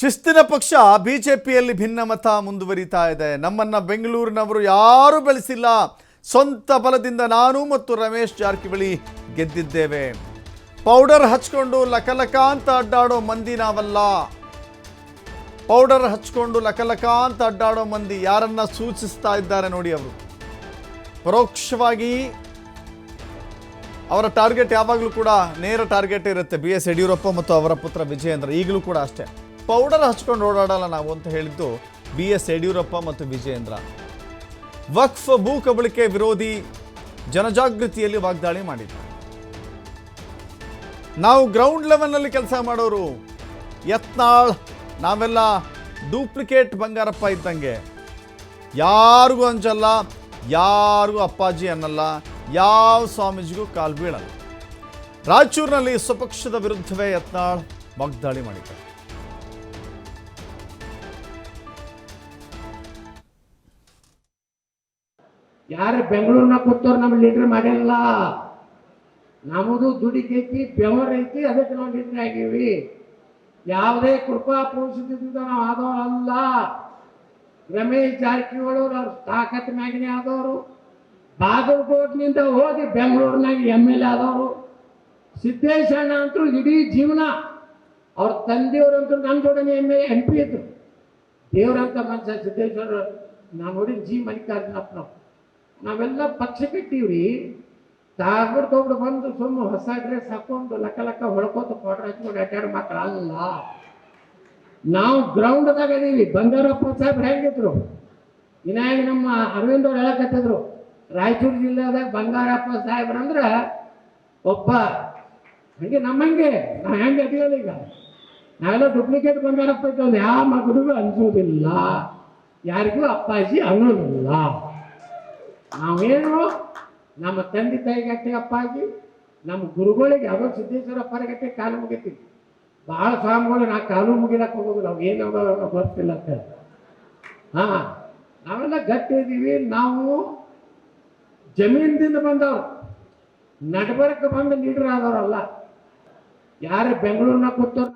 ಶಿಸ್ತಿನ ಪಕ್ಷ ಬಿಜೆಪಿಯಲ್ಲಿ ಭಿನ್ನಮತ ಮುಂದುವರಿತಾ ಇದೆ. ನಮ್ಮನ್ನು ಬೆಂಗಳೂರಿನವರು ಯಾರೂ ಬೆಳೆಸಿಲ್ಲ. ಸ್ವಂತ ಬಲದಿಂದ ನಾನು ಮತ್ತು ರಮೇಶ್ ಜಾರಕಿಹೊಳಿ ಗೆದ್ದಿದ್ದೇವೆ. ಪೌಡರ್ ಹಚ್ಕೊಂಡು ಲಕಲಕ ಅಂತ ಅಡ್ಡಾಡೋ ಮಂದಿ ನಾವಲ್ಲ. ಪೌಡರ್ ಹಚ್ಕೊಂಡು ಲಕಲಕ ಅಂತ ಅಡ್ಡಾಡೋ ಮಂದಿ ಯಾರನ್ನ ಸೂಚಿಸ್ತಾ ಇದ್ದಾರೆ ನೋಡಿ ಅವರು. ಪರೋಕ್ಷವಾಗಿ ಅವರ ಟಾರ್ಗೆಟ್ ಯಾವಾಗಲೂ ಕೂಡ ನೇರ ಟಾರ್ಗೆಟ್ ಇರುತ್ತೆ. ಬಿ ಎಸ್ ಯಡಿಯೂರಪ್ಪ ಮತ್ತು ಅವರ ಪುತ್ರ ವಿಜಯೇಂದ್ರ ಈಗಲೂ ಕೂಡ ಅಷ್ಟೇ. ಪೌಡರ್ ಹಚ್ಕೊಂಡು ಓಡಾಡಲ್ಲ ನಾವು ಅಂತ ಹೇಳಿದ್ದು ಬಿ ಎಸ್ ಯಡಿಯೂರಪ್ಪ ಮತ್ತು ವಿಜಯೇಂದ್ರ. ವಕ್ಫ್ ಭೂ ಕಬಳಿಕೆ ವಿರೋಧಿ ಜನಜಾಗೃತಿಯಲ್ಲಿ ವಾಗ್ದಾಳಿ ಮಾಡಿದ್ದಾರೆ ನಾವು ಗ್ರೌಂಡ್ ಲೆವೆಲ್ನಲ್ಲಿ ಕೆಲಸ ಮಾಡೋರು. ಯತ್ನಾಳ್, ನಾವೆಲ್ಲ ಡೂಪ್ಲಿಕೇಟ್ ಬಂಗಾರಪ್ಪ ಇದ್ದಂಗೆ. ಯಾರಿಗೂ ಅಂಜಲ್ಲ, ಯಾರಿಗೂ ಅಪ್ಪಾಜಿ ಅನ್ನಲ್ಲ, ಯಾವ ಸ್ವಾಮೀಜಿಗೂ ಕಾಲು ಬೀಳಲ್ಲ. ರಾಯಚೂರಿನಲ್ಲಿ ಸ್ವಪಕ್ಷದ ವಿರುದ್ಧವೇ ಯತ್ನಾಳ್ ವಾಗ್ದಾಳಿ ಮಾಡಿದ್ದಾರೆ. ಯಾರು ಬೆಂಗಳೂರಿನಾಗ ಕೂತವ್ರು ನಮ್ಮ ಲೀಡರ್ ಮಾಡಿಲ್ಲ. ನಮ್ಮದು ದುಡಿಕೈತಿ ಬೆವರ್ ಐತಿ, ಅದಕ್ಕೆ ನಾವು ಲೀಡರ್ ಆಗೀವಿ. ಯಾವುದೇ ಕೃಪಾ ಪುರುಷದಿಂದ ನಾವು ಆದವರಲ್ಲ. ರಮೇಶ್ ಜಾರಕಿಹೊಳಿ ಅವ್ರ ತಾಕತ್ ಮ್ಯಾಗಿನೇ ಆದವರು. ಬಾಗಲಕೋಟ್ನಿಂದ ಹೋಗಿ ಬೆಂಗಳೂರಿನಾಗ ಎಂ ಎಲ್ ಎ ಆದವರು. ಸಿದ್ದೇಶಣ್ಣ ಅಂತೂ ಇಡೀ ಜೀವನ ಅವ್ರ ತಂದೆಯವರಂತೂ ನನ್ನ ಜೋಡನೆ ಎಂ ಎ ಎಂ ಪಿ ಇದ್ರು. ದೇವರಂತ ಮನುಷ್ಯ ಸಿದ್ದೇಶ್ವರ ನಾನು ನೋಡಿ ಜಿ ಮಲ್ಲಿಕಾರ್ಜುನಪ್ಪ ನಾವು ನಾವೆಲ್ಲ ಪಕ್ಷ ಕಟ್ಟಿವ್ರಿ ತಾಗ್ಬಿಡ್ ತೊಗೊಂಡು ಬಂದು ಸುಮ್ಮ ಹೊಸ ಡ್ರೆಸ್ ಹಾಕೊಂಡು ಲಕ್ಕ ಲಕ್ಕ ಹೊಡ್ಕೋತ ಫೋಟೋ ಹಚ್ಕೊಂಡು ಅಡ್ಡಾಡೋ ಮಾತ್ರ ಅಲ್ಲ ನಾವು ಗ್ರೌಂಡ್ದಾಗ ಇದೀವಿ. ಬಂಗಾರಪ್ಪ ಸಾಹೇಬ್ರು ಹೆಂಗಿದ್ರು? ವಿನಾಯಕ ನಮ್ಮ ಅರವಿಂದ್ ಅವ್ರು ಹೇಳಕತ್ತಿದ್ರು. ರಾಯಚೂರು ಜಿಲ್ಲೆದಾಗ ಬಂಗಾರಪ್ಪ ಸಾಹೇಬ್ರು ಅಂದ್ರೆ ಒಬ್ಬ ಹಂಗೆ ನಮ್ಮಂಗೆ ನಾ ಹೆಂಗೆ ಅದೀವಲ್ಲ ಈಗ. ನಾವೆಲ್ಲ ಡೂಪ್ಲಿಕೇಟ್ ಬಂಗಾರಪ್ಪ ಇದ್ದವ್ರು. ಯಾವ ಮಗನಿಗೂ ಅನ್ಸೋದಿಲ್ಲ. ಯಾರಿಗೂ ಅಪ್ಪಾಜಿ ಅನ್ನೋದಿಲ್ಲ. ನಾವೇನು ನಮ್ಮ ತಂದೆ ತಾಯಿಗಟ್ಟೆ ಅಪ್ಪಾಜಿ ನಮ್ಮ ಗುರುಗಳಿಗೆ ಯಾವುದೋ ಸಿದ್ದೇಶ್ವರ ಅಪ್ಪರಗಟ್ಟೆ ಕಾಲು ಮುಗಿತೀವಿ ಭಾಳ ಸ್ವಾಮಿಗಳು ನಾ ಕಾಲು ಮುಗಿಲಕ್ಕೆ ಹೋಗೋದು, ನಾವು ಏನು ಗೊತ್ತಿಲ್ಲ ಅಂತ ಹಾ, ನಾವೆಲ್ಲ ಗಟ್ಟಿ ಇದ್ದೀವಿ ನಾವು ಜಮೀನ್ದಿಂದ ಬಂದವರು. ನಡ್ಬರ್ಕ ಬಂದು ಲೀಡರ್ ಆದವರಲ್ಲ. ಯಾರು ಬೆಂಗಳೂರಿನ ಕೂತವ್ರು